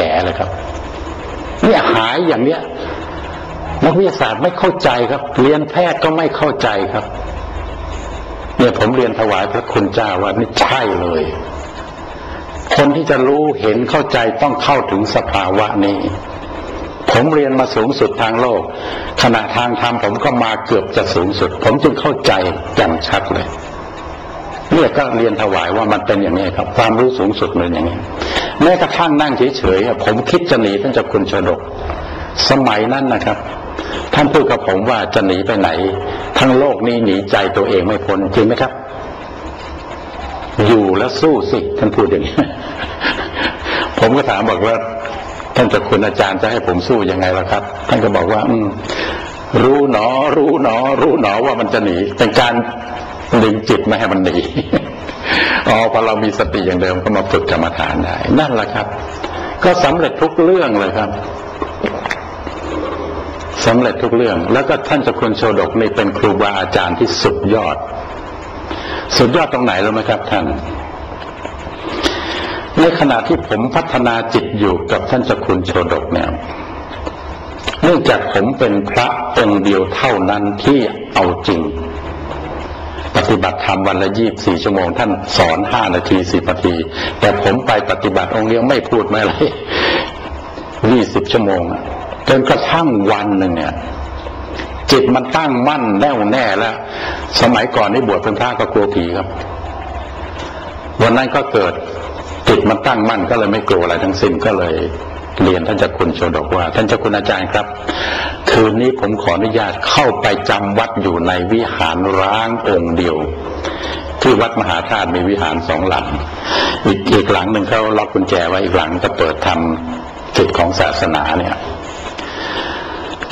แก่เลยครับเนี่ยหายอย่างเนี้ยนักวิทยาศาสตร์ไม่เข้าใจครับ เรียนแพทย์ก็ไม่เข้าใจครับ เนี่ยผมเรียนถวายพระคุณเจ้าว่านี่ใช่เลย คนที่จะรู้เห็นเข้าใจต้องเข้าถึงสภาวะนี้ ผมเรียนมาสูงสุดทางโลก ขณะทางธรรมผมก็มาเกือบจะสูงสุด ผมจึงเข้าใจแจ่มชัดเลย เนี่ยก็เรียนถวายว่ามันเป็นอย่างนี้ครับ ความรู้สูงสุดเป็นอย่างนี้แม้กระทั่งนั่งเฉยๆผมคิดจะหนีท่านเจ้าคุณชดกสมัยนั้นนะครับ ท่านพูดกับผมว่าจะหนีไปไหน ทั้งโลกนี้หนีใจตัวเองไม่พ้นจริงไหมครับ อยู่แล้วสู้สิท่านพูดอย่างนี้ ผมก็ถามบอกว่าท่านเจ้าคุณอาจารย์จะให้ผมสู้ยังไงล่ะครับ ท่านก็บอกว่า อืรู้หนอ รู้หนอ รู้หนอว่ามันจะหนีเป็นการ ดึงจิตไม่ให้มันหนีอ๋อพอเรามีสติอย่างเดิมก็มาฝึกกรรมฐานได้ นั่นแหละครับ ก็สำเร็จทุกเรื่องเลยครับสำเร็จทุกเรื่อง แล้วก็ท่านเจ้าคุณโชดกนี่เป็นครูบาอาจารย์ที่สุดยอด สุดยอดตรงไหนรู้ไหมครับ ท่านในขณะที่ผมพัฒนาจิตอยู่กับท่านเจ้าคุณโชดกเนี่ยเนื่องจากผมเป็นพระองค์เดียวเท่านั้นที่เอาจริง ปฏิบัติธรรมวันละยี่บสี่ชั่วโมง ท่านสอนห้านาทีสิบนาที แต่ผมไปปฏิบัติองค์เดียวไม่พูดไม่อะไรยี่สิบชั่วโมงจนกระทั่งวันหนึ่งเนี่ยจิตมันตั้งมั่นแน่วแน่แล้ว สมัยก่อนที่บวชเป็นพระก็กลัวผีครับ วันนั้นก็เกิดจิตมันตั้งมั่นก็เลยไม่กลัวอะไรทั้งสิ้นก็เลย เรียนท่านเจ้าคุณโชดกว่า ท่านเจ้าคุณอาจารย์ครับ คืนนี้ผมขออนุญาตเข้าไปจำวัดอยู่ในวิหารร้างองค์เดียว ที่วัดมหาธาตุมีวิหารสองหลัง อีกอีกหลังหนึ่งเขาล็อกกุญแจไว้อีกหลังก็เปิดทำกิจของศาสนาเนี่ย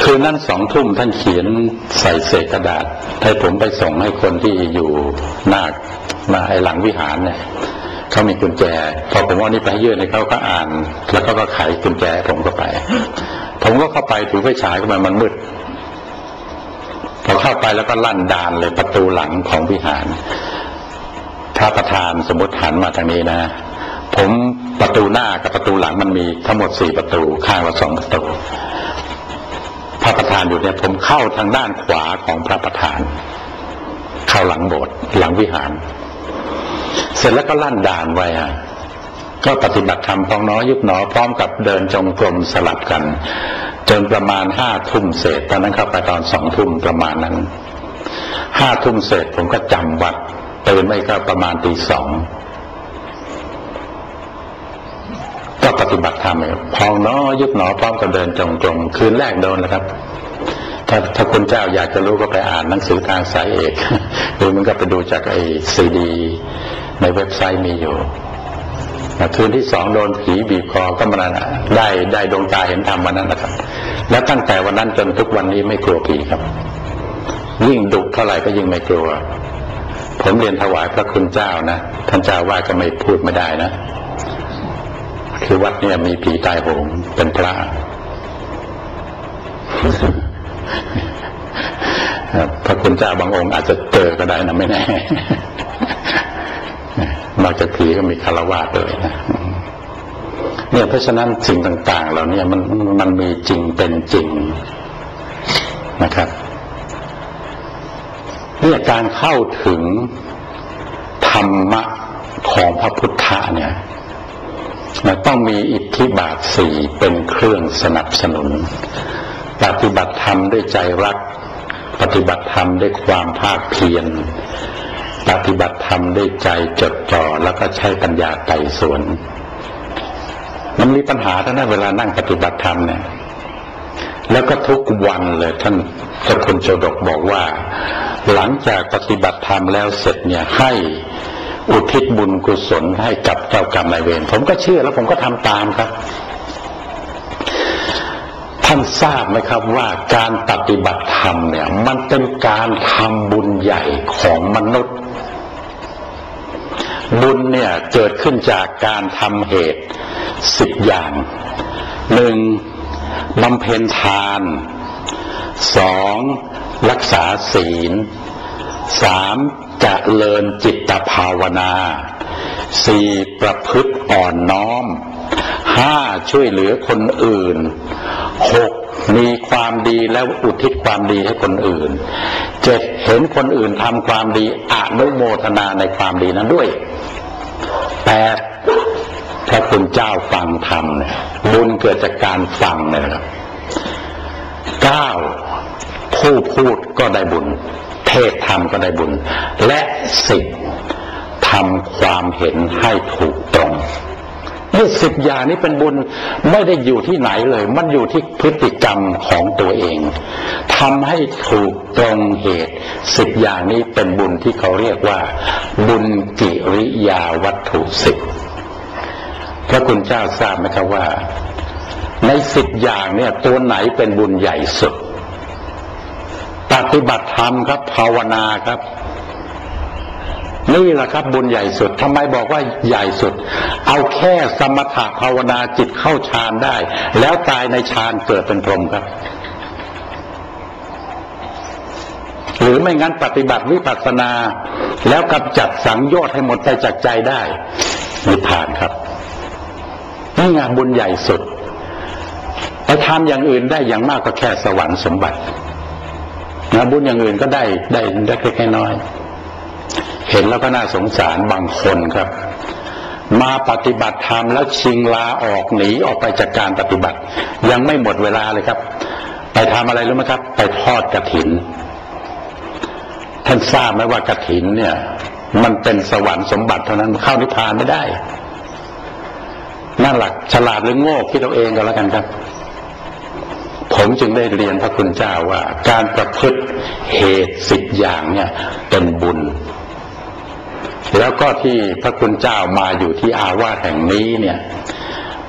คืนนั้นสองทุ่มท่านเขียนใส่เศษกระดาษ ให้ผมไปส่งให้คนที่อยู่หน้าหน้าไอ้หลังวิหารเนี่ย เขามีกุญแจ พอผมว่านี่ไปยื่นให้เขาก็อ่าน แล้วก็ก็ไขกุญแจผมก็ไป ผมก็เข้าไปถือไฟฉายเข้ามามันมืดพอเข้าไปแล้วก็ลั่นดานเลยประตูหลังของวิหาร พระประธานสมมติหันมาทางนี้นะ ผมประตูหน้ากับประตูหลังมันมีทั้งหมดสี่ประตูข้างละสองประตูพระประธานอยู่เนี่ยผมเข้าทางด้านขวาของพระประธาน เข้าหลังโบสถ์หลังวิหาร เสร็จแล้วก็ลั่นด่านไว้ฮะก็ปฏิบัติธรรมพองน้อยยุบหนอพร้อมกับเดินจงกรมสลับกัน จนประมาณห้าทุ่มเศษตอนนั้นเข้าไปตอนสองทุ่มประมาณนั้นห้าทุ่มเศษผมก็จำวัดตื่นไม่ก็ประมาณตีสองก็ปฏิบัติธรรมเองพองน้อยุบหนอพร้อมกับเดินจงกรมคืนแรกโดนแล้วครับถ้าถ้าคุณเจ้าอยากจะรู้ก็ไปอ่านหนังสือทางสายเอกหรือมันก็ไปดูจากไอ้ซีดี ในเว็บไซต์มีอยู่คืนที่สองโดนผีบีบคอก็มันได้ได้ดวงตาเห็นธรรมวันนั้นนะครับ แล้วตั้งแต่วันนั้นจนทุกวันนี้ไม่กลัวผีครับ ยิ่งดุเท่าไหร่ก็ยิ่งไม่กลัว ผมเรียนถวายพระคุณเจ้านะท่านเจ้าว่าก็ไม่พูดไม่ได้นะ คือวัดเนี่ยมีผีตายโหงเป็นพระพระคุณเจ้าบางองค์อาจจะเจอก็ได้นะไม่แน่ อกจากผีก็มีคารวะเลยนะเนี่ยเพราะฉะนั้นสิ่งต่าง ๆ เหล่านี้มันมันมีจริงเป็นจริงนะครับเนี่ยการเข้าถึงธรรมะของพระพุทธะเนี่ยมันต้องมีอิทธิบาทสี่เป็นเครื่องสนับสนุน ปฏิบัติธรรมด้วยใจรัก ปฏิบัติธรรมด้วยความภาคเพียร ปฏิบัติธรรมด้วยใจจดจ่อแล้วก็ใช้ปัญญาไต่สวน มันมีปัญหาท่านนะเวลานั่งปฏิบัติธรรมเนี่ย แล้วก็ทุกวันเลยท่านเจ้าคุณโจดกบอกว่า หลังจากปฏิบัติธรรมแล้วเสร็จเนี่ยให้อุทิศบุญกุศลให้กับเจ้ากรรมนายเวรผมก็เชื่อแล้วผมก็ทำตามครับ ท่านทราบไหมครับว่าการปฏิบัติธรรมเนี่ย มันเป็นการทำบุญใหญ่ของมนุษย์ บุญเนี่ยเกิดขึ้นจากการทำเหตุสิบอย่างหนึ่งบำเพ็ญทานสองรักษาศีลสามจะเลินจิตภาวนาสี่ประพฤติอ่อนน้อม ห้าช่วยเหลือคนอื่นหกมีความดีแล้วอุทิศความดีให้คนอื่นเจ็ดเห็นคนอื่นทำความดีอนุโมทนาในความดีนั้นด้วยแปดพระคุณเจ้าฟังธรรมเนี่ยบุญเกิดจากการฟังเนี่ยครับเก้าผู้พูดก็ได้บุญ เทศธรรมก็ได้บุญ และสิบทำความเห็นให้ถูก สิบอย่างนี้เป็นบุญไม่ได้อยู่ที่ไหนเลย มันอยู่ที่พฤติกรรมของตัวเองทำให้ถูกตรงเหตุสิบอย่างนี้เป็นบุญที่เขาเรียกว่า บุญกิริยาวัตถุสิบพระคุณเจ้าทราบไหมครับว่า ในสิบอย่างเนี่ยตัวไหนเป็นบุญใหญ่สุด ปฏิบัติธรรมครับภาวนาครับ นี่แหละครับบุญใหญ่สุดทำไมบอกว่าใหญ่สุด เอาแค่สมถะภาวนาจิตเข้าฌานได้ แล้วตายในฌานเกิดเป็นพรหมครับ หรือไม่งั้นปฏิบัติวิปัสสนา แล้วกำจัดสังโยชน์ให้หมดไปจากใจได้นิพพานครับนี่งานบุญใหญ่สุดไปทำอย่างอื่นได้อย่างมากก็แค่สวรรค์สมบัตินะบุญอย่างอื่นก็ได้ได้ได้แค่น้อย เห็นแล้วก็น่าสงสารบางคนครับ มาปฏิบัติธรรมแล้วชิงลาออกหนีออกไปจากการปฏิบัติ ยังไม่หมดเวลาเลยครับ ไปทำอะไรรู้ไหมครับ ไปทอดกระถิน ท่านทราบไหมว่ากระถินเนี่ย มันเป็นสวรรค์สมบัติเท่านั้นเข้านิพพานไม่ได้นั่นหลักฉลาดหรือโง่คิดเอาเองก็แล้วกันครับ ผมจึงได้เรียนพระคุณเจ้าว่า การประพฤติเหตุสิบอย่างเนี่ยเป็นบุญ แล้วก็ที่พระคุณเจ้ามาอยู่ที่อาวาสแห่งนี้เนี่ย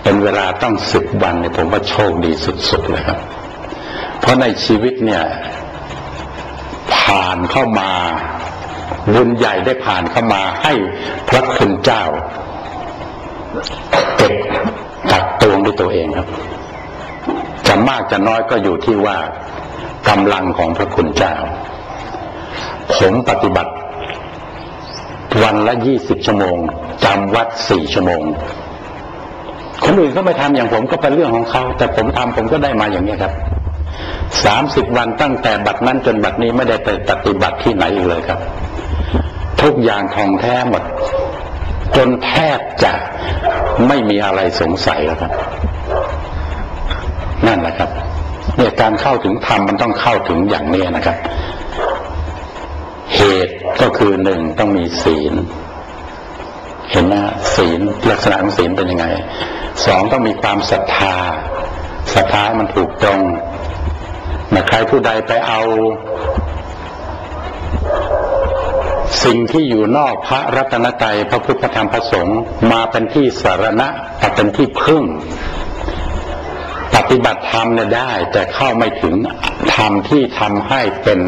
เป็นเวลาต้องสิบวันเนี่ยผมว่าโชคดีสุดๆเลยครับ เพราะในชีวิตเนี่ย ผ่านเข้ามาบุญใหญ่ได้ผ่านเข้ามาให้พระคุณเจ้าเก็บตักตวงด้วยตัวเองครับ จะมากจะน้อยก็อยู่ที่ว่ากำลังของพระคุณเจ้า ผมปฏิบัติ วันละยี่สิบชั่วโมงจำวัดสี่ชั่วโมง คนอื่นก็ไม่ทำอย่างผมก็เป็นเรื่องของเขาแต่ผมทำผมก็ได้มาอย่างนี้ครับสามสิบวันตั้งแต่บัดนั้นจนบัดนี้ไม่ได้ไปปฏิบัติที่ไหนอีกเลยครับ ทุกอย่างทองแท้หมด จนแทบจะไม่มีอะไรสงสัยแล้วครับ นั่นแหละครับเนี่ยการเข้าถึงธรรมมันต้องเข้าถึงอย่างนี้นะครับ ก็คือหนึ่งต้องมีศีล เห็นไหมศีลลักษณะของศีลเป็นยังไงสองต้องมีความศรัทธาศรัทธามันถูกตรงนะใครผู้ใดไปเอา สิ่งที่อยู่นอกพระรัตนตรัยพระพุทธธรรมพระสงฆ์มาเป็นที่สารณะเป็นที่พึ่ง ปฏิบัติธรรมเนี่ยได้ แต่เข้าไม่ถึงธรรมที่ทำให้เป็น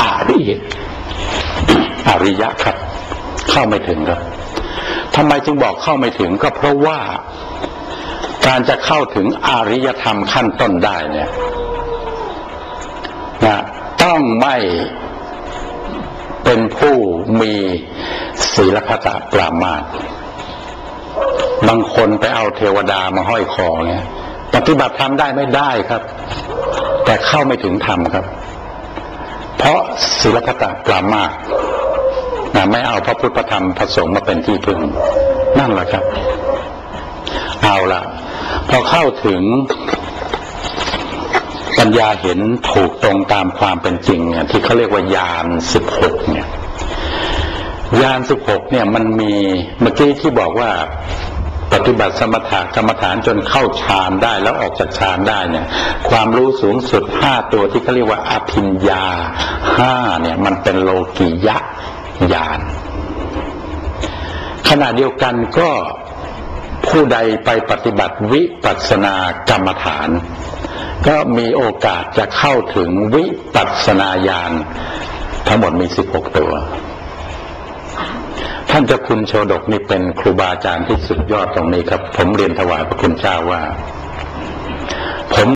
อริย อริยะครับ เข้าไม่ถึงครับทำไมจึงบอกเข้าไม่ถึงก็เพราะว่าการจะเข้าถึงอริยธรรมขั้นต้นได้เนี่ยนะต้องไม่เป็นผู้มีศีลพัตปรามาตบางคนไปเอาเทวดามาห้อยคอเนี่ยปฏิบัติธรรมได้ไม่ได้ครับ แต่เข้าไม่ถึงธรรมครับ เพราะศีลพัตปรามาต นะไม่เอาพระพุทธธรรมพระสงฆ์มาเป็นที่พึ่ง นั่นแหละครับ เอาละพอเข้าถึงปัญญาเห็นถูกตรงตามความเป็นจริงเนี่ยที่เขาเรียกว่าญาณสิบหกเนี่ยญาณสิบหกเนี่ยมันมีเมื่อกี้ที่บอกว่าปฏิบัติสมถะกรรมฐานจนเข้าฌานได้แล้วออกจากฌานได้เนี่ย ความรู้สูงสุดห้าตัวที่เขาเรียกว่าอภิญญาห้าเนี่ย มันเป็นโลกิยะ ญาณขณะเดียวกันก็ผู้ใดไปปฏิบัติวิปัสสนากรรมฐาน ก็มีโอกาสจะเข้าถึงวิปัสสนาญาณทั้งหมดมีสิบหกตัว ท่านเจ้าคุณโชดกนี่เป็นครูบาอาจารย์ที่สุดยอดตรงนี้ครับ ผมเรียนถวายพระคุณเจ้าว่า